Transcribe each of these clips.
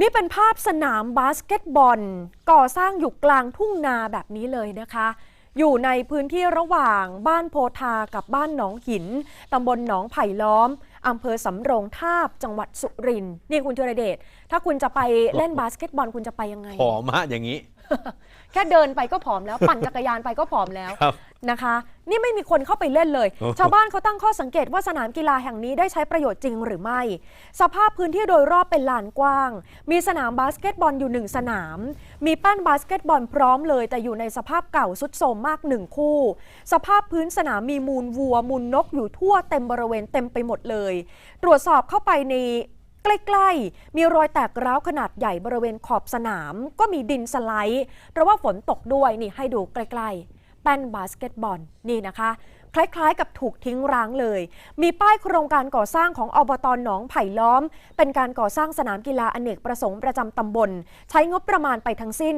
นี่เป็นภาพสนามบาสเกตบอล ก่อสร้างอยู่กลางทุ่งนาแบบนี้เลยนะคะ อยู่ในพื้นที่ระหว่างบ้านโพธากับบ้านหนองหิน ตำบลหนองไผ่ล้อม อำเภอสำโรงทาบ จังหวัดสุรินทร์นี่คุณธีรเดช ถ้าคุณจะไปเล่นบาสเกตบอลคุณจะไปยังไง ผอมฮะอย่างนี้ แค่เดินไปก็ผอมแล้ว ปั่นจักรยานไปก็ผอมแล้ว ครับ นะคะ นี่ไม่มีคนเข้าไปเล่นเลยโอ้โหชาวบ้านเขาตั้งข้อสังเกตว่าสนามกีฬาแห่งนี้ได้ใช้ประโยชน์จริงหรือไม่ สภาพพื้นที่โดยรอบเป็นลานกว้าง มีสนามบาสเกตบอลอยู่หนึ่งสนาม มีแป้นบาสเกตบอลพร้อมเลย แต่อยู่ในสภาพเก่าสุดโทรมมากหนึ่งคู่ สภาพพื้นสนามมีมูลวัว มูลนกอยู่ทั่วเต็มบริเวณเต็มไปหมดเลย ตรวจสอบเข้าไปในใกล้ๆ มีรอยแตกร้าวขนาดใหญ่บริเวณขอบสนาม ก็มีดินสไลด์ เพราะว่าฝนตกด้วยนี่ให้ดูใกล้ๆ แป้นบาสเกตบอลนี่นะคะ คล้ายๆกับถูกทิ้งร้างเลย มีป้ายโครงการก่อสร้างของอบตหนองไผ่ล้อม เป็นการก่อสร้างสนามกีฬาอเนกประสงค์ประจำตำบล ใช้งบประมาณไปทั้งสิ้น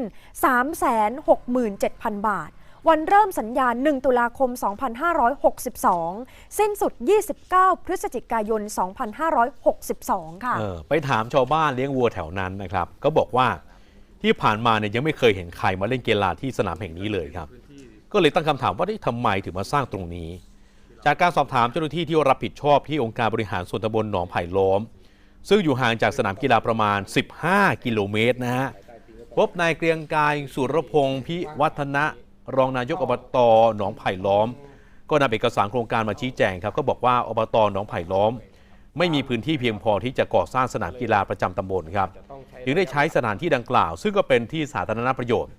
367,000 บาทวันเริ่มสัญญา 1 ตุลาคม 2562 สิ้นสุด 29 พฤศจิกายน 2562 ค่ะออไปถามชาวบ้านเลี้ยงวัวแถวนั้นนะครับ ก็บอกว่าที่ผ่านมาเนี่ยยังไม่เคยเห็นใครมาเล่นกีฬาที่สนามแห่งนี้เลยครับ ก็เลยตั้งคำถามว่าเอ๊ะทำไมถึงมาสร้างตรงนี้ จากการสอบถามเจ้าหน้าที่ที่รับผิดชอบที่องค์การบริหารส่วนตำบลหนองไผ่ล้อม ซึ่งอยู่ห่างจากสนามกีฬาประมาณ 15 กิโลเมตรนะฮะพบนายเกรียงกายสุรพงศ์พิวัฒนะรองนายกอบตหนองไผ่ล้อม ก็นำเอกสารโครงการมาชี้แจงครับ ก็บอกว่าอบตหนองไผ่ล้อม ไม่มีพื้นที่เพียงพอที่จะก่อสร้างสนามกีฬาประจำตำบลครับจึงได้ใช้สถานที่ดังกล่าว ซึ่งก็เป็นที่สาธารณประโยชน์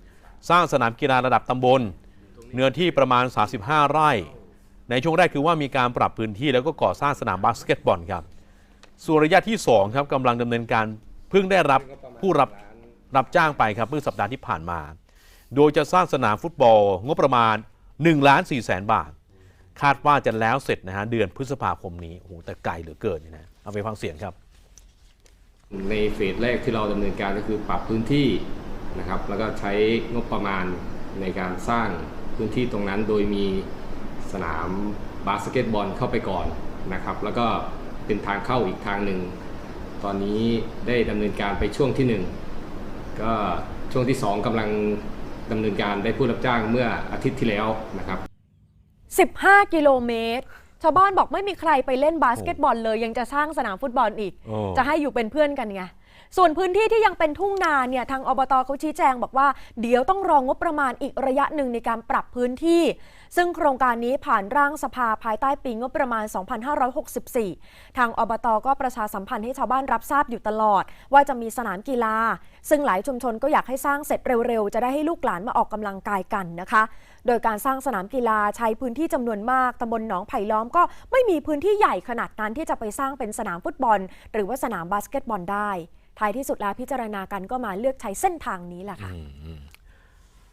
สร้างสนามกีฬาระดับตำบล เนื้อที่ประมาณ 35 ไร่ ในช่วงแรกคือว่ามีการปรับพื้นที่แล้วก็ก่อสร้างสนามบาสเกตบอลครับ ส่วนระยะที่ 2 ครับกำลังดำเนินการเพิ่งได้รับผู้รับรับจ้างไปครับเมื่อสัปดาห์ที่ผ่านมา โดยจะสร้างสนามฟุตบอลงบประมาณ1ล้าน4แสนบาท คาดว่าจะแล้วเสร็จนะฮะเดือนพฤษภาคมนี้โอ้โหแต่ไกลเหลือเกินเนี่ยนะเอาไปฟังเสียงครับ ในเฟสแรกที่เราดำเนินการก็คือปรับพื้นที่นะครับ แล้วก็ใช้งบประมาณในการสร้าง พื้นที่ตรงนั้นโดยมีสนามบาสเกตบอลเข้าไปก่อนนะครับ แล้วก็เป็นทางเข้าอีกทางหนึ่ง ตอนนี้ได้ดำเนินการไปช่วงที่หนึ่งก็ช่วงที่สองกำลังดำเนินการได้ผู้รับจ้างเมื่ออาทิตย์ที่แล้วนะครับ 15 กิโลเมตรชาวบ้านบอกไม่มีใครไปเล่นบาสเกตบอลเลยยังจะสร้างสนามฟุตบอลอีกโอ้จะให้อยู่เป็นเพื่อนกันไง ส่วนพื้นที่ที่ยังเป็นทุ่งนาเนี่ยทางอบตเขาชี้แจงบอกว่า เดี๋ยวต้องรองงบประมาณอีกระยะหนึ่งในการปรับพื้นที่ ซึ่งโครงการนี้ผ่านร่างสภาภายใต้ปีงบประมาณ 2564 ทางอบตก็ประชาสัมพันธ์ให้ชาวบ้านรับทราบอยู่ตลอด ว่าจะมีสนามกีฬา ซึ่งหลายชุมชนก็อยากให้สร้างเสร็จเร็วๆ จะได้ให้ลูกหลานมาออกกำลังกายกันนะคะ โดยการสร้างสนามกีฬาใช้พื้นที่จำนวนมากตำบลหนองไผ่ล้อมก็ไม่มีพื้นที่ใหญ่ขนาดนั้นที่จะไปสร้างเป็นสนามฟุตบอล หรือว่าสนามบาสเกตบอลได้ ท้ายที่สุดแล้วพิจารณากันก็มาเลือกใช้เส้นทางนี้แหละค่ะ